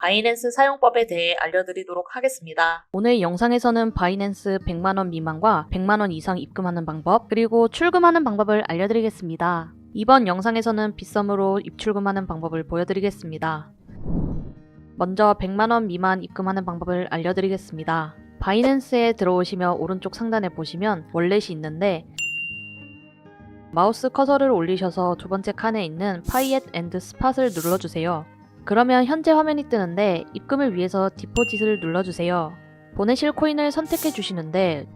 바이낸스 사용법에 대해 알려드리도록 하겠습니다. 오늘 영상에서는 바이낸스 100만원 미만과 100만원 이상 입금하는 방법, 그리고 출금하는 방법을 알려드리겠습니다. 이번 영상에서는 빗썸으로 입출금하는 방법을 보여드리겠습니다. 먼저 100만원 미만 입금하는 방법을 알려드리겠습니다. 바이낸스에 들어오시며 오른쪽 상단에 보시면 월렛이 있는데 마우스 커서를 올리셔서 두 번째 칸에 있는 파이엣 앤드 스팟을 눌러주세요. 그러면 현재 화면이 뜨는데 입금을 위해서 디포짓을 눌러주세요. 보내실 코인을 선택해 주시는데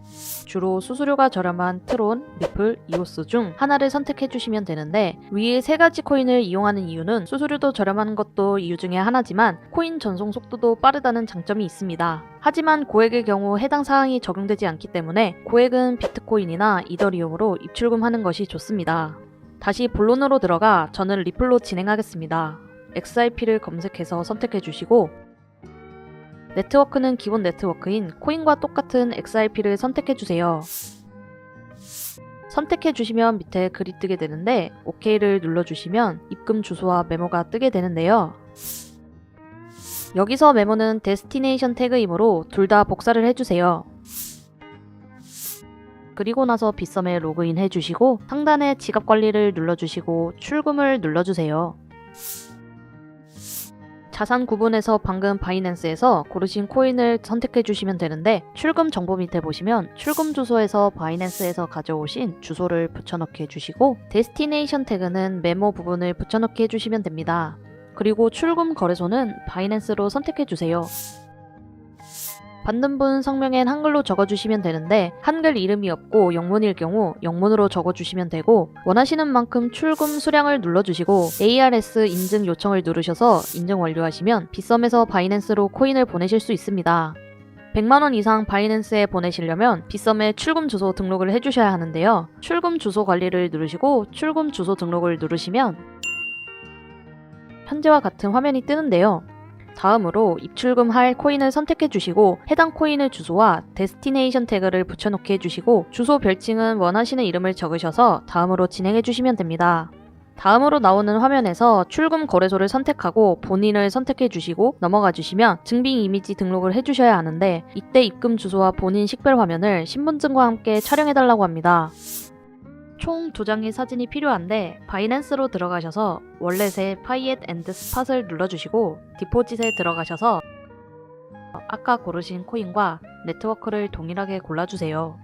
주로 수수료가 저렴한 트론, 리플, 이오스 중 하나를 선택해 주시면 되는데 위에 세 가지 코인을 이용하는 이유는 수수료도 저렴한 것도 이유 중에 하나지만 코인 전송 속도도 빠르다는 장점이 있습니다. 하지만 고액의 경우 해당 사항이 적용되지 않기 때문에 고액은 비트코인이나 이더리움으로 입출금하는 것이 좋습니다. 다시 본론으로 들어가 저는 리플로 진행하겠습니다. XRP를 검색해서 선택해 주시고 네트워크는 기본 네트워크인 코인과 똑같은 XRP를 선택해 주세요. 선택해 주시면 밑에 글이 뜨게 되는데 OK를 눌러 주시면 입금 주소와 메모가 뜨게 되는데요. 여기서 메모는 데스티네이션 태그이므로 둘 다 복사를 해주세요. 그리고 나서 빗썸에 로그인 해주시고 상단에 지갑 관리를 눌러주시고 출금을 눌러주세요. 자산 구분에서 방금 바이낸스에서 고르신 코인을 선택해 주시면 되는데 출금 정보 밑에 보시면 출금 주소에서 바이낸스에서 가져오신 주소를 붙여넣기 해주시고 데스티네이션 태그는 메모 부분을 붙여넣기 해주시면 됩니다. 그리고 출금 거래소는 바이낸스로 선택해 주세요. 받는 분 성명엔 한글로 적어주시면 되는데 한글 이름이 없고 영문일 경우 영문으로 적어주시면 되고 원하시는 만큼 출금 수량을 눌러주시고 ARS 인증 요청을 누르셔서 인증 완료하시면 빗썸에서 바이낸스로 코인을 보내실 수 있습니다. 100만원 이상 바이낸스에 보내시려면 빗썸에 출금 주소 등록을 해주셔야 하는데요. 출금 주소 관리를 누르시고 출금 주소 등록을 누르시면 현재와 같은 화면이 뜨는데요. 다음으로 입출금 할 코인을 선택해 주시고 해당 코인의 주소와 데스티네이션 태그를 붙여넣기 해주시고 주소 별칭은 원하시는 이름을 적으셔서 다음으로 진행해 주시면 됩니다. 다음으로 나오는 화면에서 출금 거래소를 선택하고 본인을 선택해 주시고 넘어가 주시면 증빙 이미지 등록을 해 주셔야 하는데 이때 입금 주소와 본인 식별 화면을 신분증과 함께 촬영해 달라고 합니다. 총두 장의 사진이 필요한데 바이낸스로 들어가셔서 월렛에 파이엣 앤드 스팟을 눌러주시고 디포짓에 들어가셔서 아까 고르신 코인과 네트워크를 동일하게 골라주세요.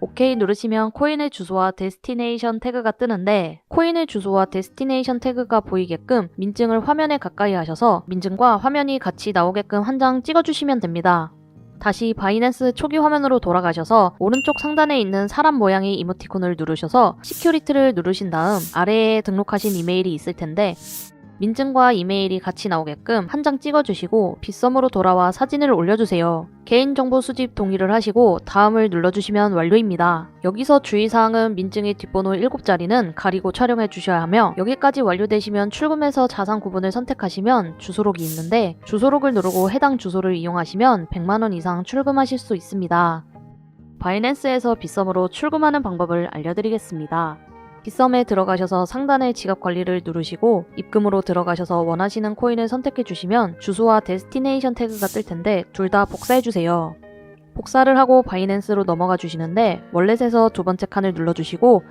OK 누르시면 코인의 주소와 데스티네이션 태그가 뜨는데 코인의 주소와 데스티네이션 태그가 보이게끔 민증을 화면에 가까이 하셔서 민증과 화면이 같이 나오게끔 한 장 찍어주시면 됩니다. 다시 바이낸스 초기 화면으로 돌아가셔서 오른쪽 상단에 있는 사람 모양의 이모티콘을 누르셔서 시큐리티를 누르신 다음 아래에 등록하신 이메일이 있을 텐데 민증과 이메일이 같이 나오게끔 한 장 찍어주시고 빗썸으로 돌아와 사진을 올려주세요. 개인정보 수집 동의를 하시고 다음을 눌러주시면 완료입니다. 여기서 주의사항은 민증의 뒷번호 7자리는 가리고 촬영해 주셔야 하며 여기까지 완료되시면 출금해서 자산 구분을 선택하시면 주소록이 있는데 주소록을 누르고 해당 주소를 이용하시면 100만원 이상 출금하실 수 있습니다. 바이낸스에서 빗썸으로 출금하는 방법을 알려드리겠습니다. 빗썸에 들어가셔서 상단의 지갑 관리를 누르시고 입금으로 들어가셔서 원하시는 코인을 선택해 주시면 주소와 데스티네이션 태그가 뜰 텐데 둘 다 복사해 주세요. 복사를 하고 바이낸스로 넘어가 주시는데 월렛에서 두 번째 칸을 눌러 주시고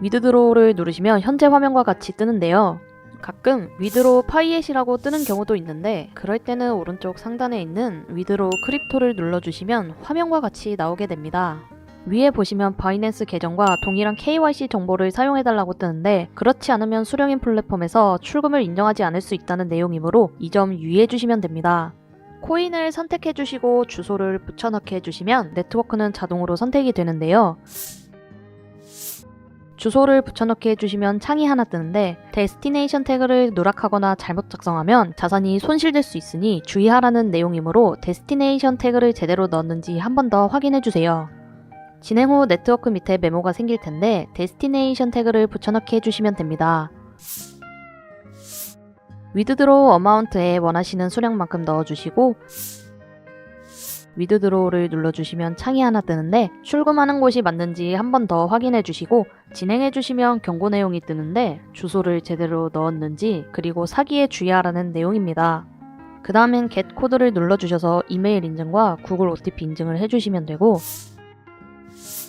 위드드로우를 누르시면 현재 화면과 같이 뜨는데요. 가끔 위드로우 파이엣이라고 뜨는 경우도 있는데 그럴 때는 오른쪽 상단에 있는 위드로우 크립토를 눌러주시면 화면과 같이 나오게 됩니다. 위에 보시면 바이낸스 계정과 동일한 KYC 정보를 사용해달라고 뜨는데 그렇지 않으면 수령인 플랫폼에서 출금을 인정하지 않을 수 있다는 내용이므로 이 점 유의해주시면 됩니다. 코인을 선택해주시고 주소를 붙여넣기 해주시면 네트워크는 자동으로 선택이 되는데요. 주소를 붙여넣기 해주시면 창이 하나 뜨는데 데스티네이션 태그를 누락하거나 잘못 작성하면 자산이 손실될 수 있으니 주의하라는 내용이므로 데스티네이션 태그를 제대로 넣었는지 한 번 더 확인해주세요. 진행 후 네트워크 밑에 메모가 생길 텐데 데스티네이션 태그를 붙여넣기 해주시면 됩니다. 위드드로우 어마운트에 원하시는 수량만큼 넣어주시고 위드드로우를 눌러주시면 창이 하나 뜨는데 출금하는 곳이 맞는지 한 번 더 확인해 주시고 진행해 주시면 경고 내용이 뜨는데 주소를 제대로 넣었는지 그리고 사기에 주의하라는 내용입니다. 그 다음엔 get 코드를 눌러주셔서 이메일 인증과 구글 OTP 인증을 해주시면 되고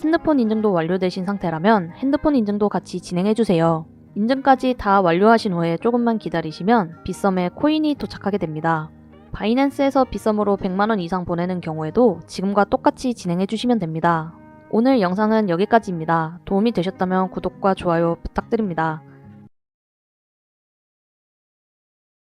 핸드폰 인증도 완료되신 상태라면 핸드폰 인증도 같이 진행해주세요. 인증까지 다 완료하신 후에 조금만 기다리시면 빗썸에 코인이 도착하게 됩니다. 바이낸스에서 빗썸으로 100만원 이상 보내는 경우에도 지금과 똑같이 진행해주시면 됩니다. 오늘 영상은 여기까지입니다. 도움이 되셨다면 구독과 좋아요 부탁드립니다.